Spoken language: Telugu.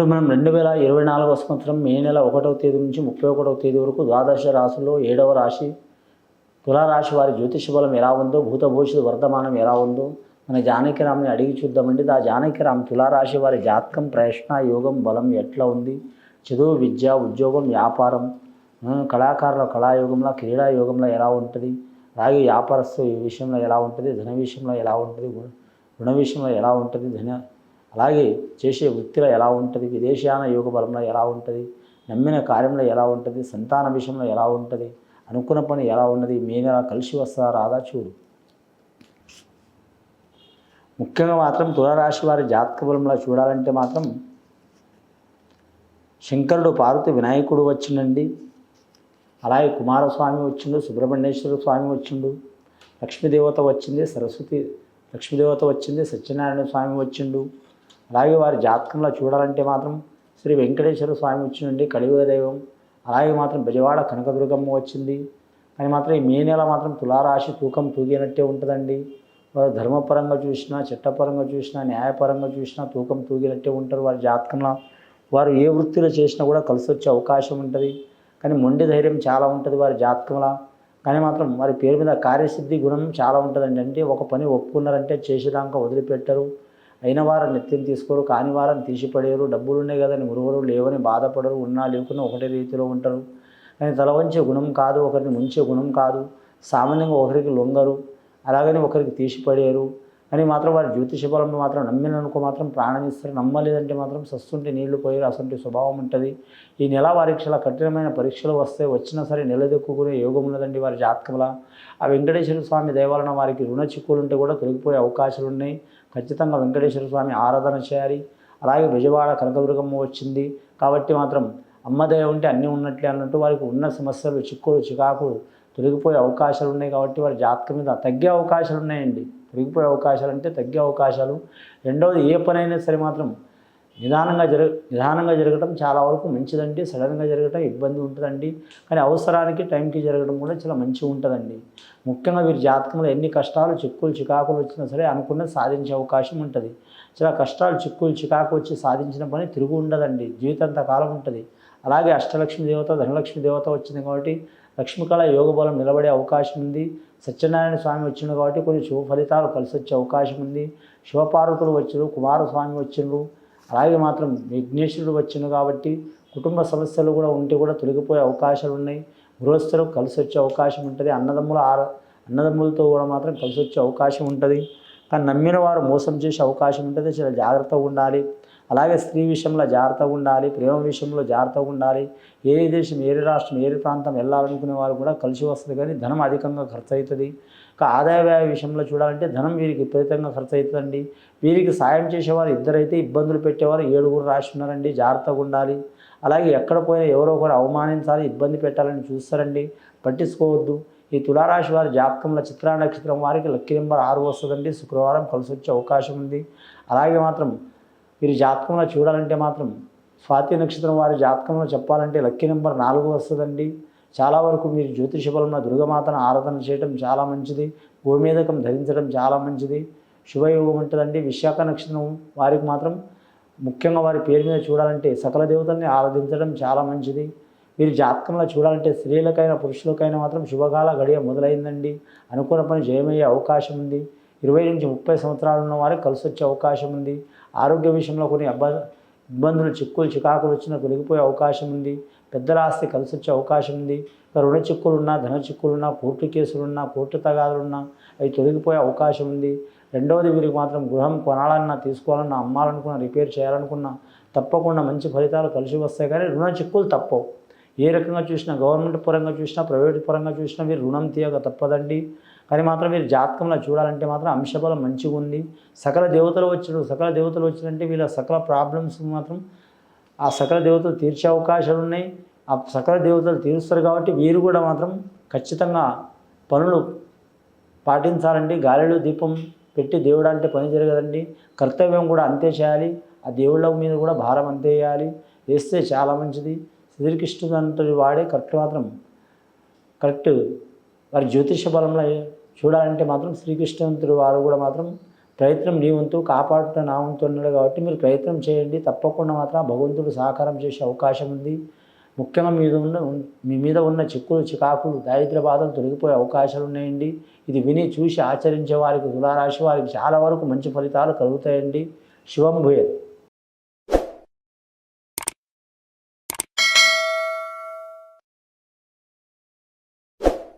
ఇప్పుడు మనం రెండు వేల ఇరవై నాలుగవ సంవత్సరం మే నెల ఒకటవ తేదీ నుంచి ముప్పై ఒకటవ తేదీ వరకు ద్వాదశ రాశుల్లో ఏడవ రాశి తులారాశి వారి జ్యోతిష బలం ఎలా ఉందో భూత భవిష్యత్తు వర్ధమానం ఎలా ఉందో మన జానకిరామ్ని అడిగి చూద్దామండి. ఆ జానకిరామ్ తులారాశి వారి జాతకం ప్రశ్న యోగం బలం ఎట్లా ఉంది? చదువు విద్య ఉద్యోగం వ్యాపారం కళాకారుల కళాయోగంలో క్రీడా యోగంలో ఎలా ఉంటుంది? అలాగే వ్యాపారస్తు ఈ విషయంలో ఎలా ఉంటుంది? ధన విషయంలో ఎలా ఉంటుంది? గుణ విషయంలో ఎలా ఉంటుంది? ధన అలాగే చేసే వృత్తిలో ఎలా ఉంటుంది విదేశాన యోగ బలంలో ఎలా ఉంటుంది నమ్మిన కార్యంలో ఎలా ఉంటుంది సంతాన విషయంలో ఎలా ఉంటుంది అనుకున్న పని ఎలా ఉన్నది మీ నెల కలిసి వస్తారా రాదా చూడు. ముఖ్యంగా మాత్రం తులారాశి వారి జాతక బలంలో చూడాలంటే మాత్రం శంకరుడు పార్వతి వినాయకుడు వచ్చిండండి. అలాగే కుమారస్వామి వచ్చిండు సుబ్రహ్మణ్యేశ్వర స్వామి వచ్చిండు లక్ష్మీదేవత వచ్చింది సరస్వతి లక్ష్మీదేవత వచ్చింది సత్యనారాయణ స్వామి వచ్చిండు అలాగే వారి జాతకంలో చూడాలంటే మాత్రం శ్రీ వెంకటేశ్వర స్వామి వచ్చినండి కలియుగ దైవం అలాగే మాత్రం బెజవాడ కనకదుర్గమ్మ వచ్చింది. కానీ మాత్రం ఈ మే నెల మాత్రం తులారాశి తూకం తూగినట్టే ఉంటుందండి. వారు ధర్మపరంగా చూసినా చట్టపరంగా చూసినా న్యాయపరంగా చూసినా తూకం తూగినట్టే ఉంటారు వారి జాతకంలో. వారు ఏ వృత్తిలో చేసినా కూడా కలిసి వచ్చే అవకాశం ఉంటుంది. కానీ మొండి ధైర్యం చాలా ఉంటుంది వారి జాతకంలో. కానీ మాత్రం వారి పేరు మీద కార్యసిద్ధి గుణం చాలా ఉంటుందండి. అంటే ఒక పని ఒప్పుకున్నారంటే చేసేదాకా వదిలిపెట్టరు. అయిన వారిని నిత్యం తీసుకోరు కాని వారని తీసిపడేరు. డబ్బులు ఉన్నాయి కదని మురుగురు లేవని బాధపడరు ఉన్నా లేకున్నా ఒకటే రీతిలో ఉంటారు. కానీ తల వంచే గుణం కాదు ఒకరిని ముంచే గుణం కాదు. సామాన్యంగా ఒకరికి లొంగరు అలాగని ఒకరికి తీసిపడేరు. అని మాత్రం వారి జ్యోతిష బలం మాత్రం నమ్మిననుకో మాత్రం ప్రాణం ఇస్తారు. నమ్మలేదంటే మాత్రం సస్తుంటే నీళ్ళు పోయారు అసంటి స్వభావం ఉంటుంది. ఈ నెల వారికి చాలా కఠినమైన పరీక్షలు వస్తే వచ్చినా సరే నిలదొక్కునే యోగం ఉన్నదండి వారి జాతకంలో. ఆ వెంకటేశ్వర స్వామి దేవాలయం వారికి రుణ చిక్కులు ఉంటే కూడా తొలగిపోయే అవకాశాలు ఉన్నాయి ఖచ్చితంగా వెంకటేశ్వర స్వామి ఆరాధన చేయాలి. అలాగే విజయవాడ కనకదుర్గమ్మ వచ్చింది. కాబట్టి మాత్రం అమ్మదయ ఉంటే అన్నీ ఉన్నట్లే అన్నట్టు వారికి ఉన్న సమస్యలు చిక్కులు చికాకులు తొలగిపోయే అవకాశాలు ఉన్నాయి కాబట్టి వారి జాతకం మీద తగ్గే అవకాశాలు ఉన్నాయండి. తొలగిపోయే అవకాశాలు అంటే తగ్గే అవకాశాలు. రెండవది ఏ పనైనా సరే మాత్రం నిదానంగా జరగ నిదానంగా జరగడం చాలా వరకు మంచిదండి. సడన్గా జరగడం ఇబ్బంది ఉంటుందండి. కానీ అవసరానికి టైంకి జరగడం కూడా చాలా మంచిగా ఉంటుందండి. ముఖ్యంగా వీరి జాతకంలో ఎన్ని కష్టాలు చిక్కులు చికాకులు వచ్చినా సరే అనుకున్నది సాధించే అవకాశం ఉంటుంది. చాలా కష్టాలు చిక్కులు చికాకు వచ్చి సాధించిన పని తిరుగు ఉండదండి. జీవితాంత కాలం ఉంటుంది. అలాగే అష్టలక్ష్మి దేవత ధనలక్ష్మి దేవత వచ్చింది కాబట్టి లక్ష్మీకళ యోగ బలం నిలబడే అవకాశం ఉంది. సత్యనారాయణ స్వామి వచ్చిండు కాబట్టి కొన్ని శుభ ఫలితాలు కలిసి వచ్చే అవకాశం ఉంది. శివపార్వతులు వచ్చిండ్రు కుమారస్వామి వచ్చిండ్రు అలాగే మాత్రం విఘ్నేశ్వరుడు వచ్చిండు కాబట్టి కుటుంబ సమస్యలు కూడా ఉంటే కూడా తొలగిపోయే అవకాశాలు ఉన్నాయి. గృహస్థులు కలిసి వచ్చే అవకాశం ఉంటుంది. అన్నదమ్ముల ఆర అన్నదమ్ములతో కూడా మాత్రం కలిసి వచ్చే అవకాశం ఉంటుంది. కానీ నమ్మిన వారు మోసం చేసే అవకాశం ఉంటుంది. చాలా జాగ్రత్తగా ఉండాలి. అలాగే స్త్రీ విషయంలో జాగ్రత్తగా ఉండాలి. ప్రేమ విషయంలో జాగ్రత్తగా ఉండాలి. ఏ దేశం ఏ రాష్ట్రం ఏ ప్రాంతం వెళ్ళాలనుకునే వారు కూడా కలిసి వస్తుంది. కానీ ధనం అధికంగా ఖర్చు అవుతుంది. ఇంకా ఆదాయ వ్యయ విషయంలో చూడాలంటే ధనం వీరికి విపరీతంగా ఖర్చు అవుతుందండి వీరికి సాయం చేసేవారు ఇద్దరైతే ఇబ్బందులు పెట్టేవారు ఏడుగురు రాసి ఉన్నారండి. జాగ్రత్తగా ఉండాలి. అలాగే ఎక్కడ పోయినా ఎవరో ఒకరు అవమానించాలి ఇబ్బంది పెట్టాలని చూస్తారండి. పట్టించుకోవద్దు. ఈ తులారాశి వారి జాతకంలో చిత్రా నక్షత్రం వారికి లక్కీ నెంబర్ ఆరు వస్తుందండి. శుక్రవారం కలిసి వచ్చే అవకాశం ఉంది. అలాగే మాత్రం వీరి జాతకంలో చూడాలంటే మాత్రం స్వాతి నక్షత్రం వారి జాతకంలో చెప్పాలంటే లక్కీ నెంబర్ నాలుగు వస్తుందండి. చాలా వరకు మీరు జ్యోతిష బలంలో దుర్గమాతను ఆరాధన చేయడం చాలా మంచిది. గోమేదకం ధరించడం చాలా మంచిది. శుభయోగం ఉంటుందండి విశాఖ నక్షత్రం వారికి మాత్రం ముఖ్యంగా వారి పేరు మీద చూడాలంటే సకల దేవతల్ని ఆరాధించడం చాలా మంచిది. మీరు జాతకంలో చూడాలంటే స్త్రీలకైనా పురుషులకైనా మాత్రం శుభకాల గడియ మొదలైందండి. అనుకున్న పని జయమయ్యే అవకాశం ఉంది. ఇరవై నుంచి ముప్పై సంవత్సరాలు ఉన్న వారికి కలిసి వచ్చే అవకాశం ఉంది. ఆరోగ్య విషయంలో కొన్ని అబ్బ ఇబ్బందులు చిక్కులు చికాకులు వచ్చినా తొలగిపోయే అవకాశం ఉంది. పెద్దల ఆస్తి కలిసి వచ్చే అవకాశం ఉంది. రుణ చిక్కులున్నా ధన చిక్కులున్నా కోర్టు కేసులున్నా కోర్టు తగాదులున్నా అవి తొలగిపోయే అవకాశం ఉంది. రెండవది వీరికి మాత్రం గృహం కొనాలన్నా తీసుకోవాలన్నా అమ్మాలనుకున్నా రిపేర్ చేయాలనుకున్నా తప్పకుండా మంచి ఫలితాలు కలిసి వస్తాయి. కానీ రుణ చిక్కులు తప్పవు. ఏ రకంగా చూసినా గవర్నమెంట్ పరంగా చూసినా ప్రైవేట్ పరంగా చూసినా మీరు రుణం తీయక తప్పదండి. కానీ మాత్రం మీరు జాతకంలో చూడాలంటే మాత్రం అంశబలం మంచిగా ఉంది. సకల దేవతలు వచ్చాడు సకల దేవతలు వచ్చినంటే వీళ్ళ సకల ప్రాబ్లమ్స్ మాత్రం ఆ సకల దేవతలు తీర్చే అవకాశాలు ఉన్నాయి. ఆ సకల దేవతలు తీరుస్తారు కాబట్టి వీరు కూడా మాత్రం ఖచ్చితంగా పనులు పాటించాలండి. గాలిలో దీపం పెట్టి దేవుడు అంటే పని జరగదండి. కర్తవ్యం కూడా అంతే చేయాలి. ఆ దేవుళ్ళ మీద కూడా భారం అంతే వేయాలి. వేస్తే చాలా మంచిది. శ్రీకృష్ణుడు అంతటి వాడే కరెక్ట్ మాత్రం. కరెక్ట్. వారి జ్యోతిష బలంలో చూడాలంటే మాత్రం శ్రీకృష్ణవంతుడు వారు కూడా మాత్రం ప్రయత్నం నీ వంతు కాపాడుట నా వంతు ఉన్నాడు కాబట్టి మీరు ప్రయత్నం చేయండి. తప్పకుండా మాత్రం భగవంతుడు సహకారం చేసే అవకాశం ఉంది. ముఖ్యంగా మీద ఉన్న మీ మీద ఉన్న చిక్కులు చికాకులు దారిద్ర బాధలు తొలగిపోయే అవకాశాలు ఉన్నాయండి. ఇది విని చూసి ఆచరించే వారికి తులారాశి వారికి చాలా వరకు మంచి ఫలితాలు కలుగుతాయండి. శివం భూయత్.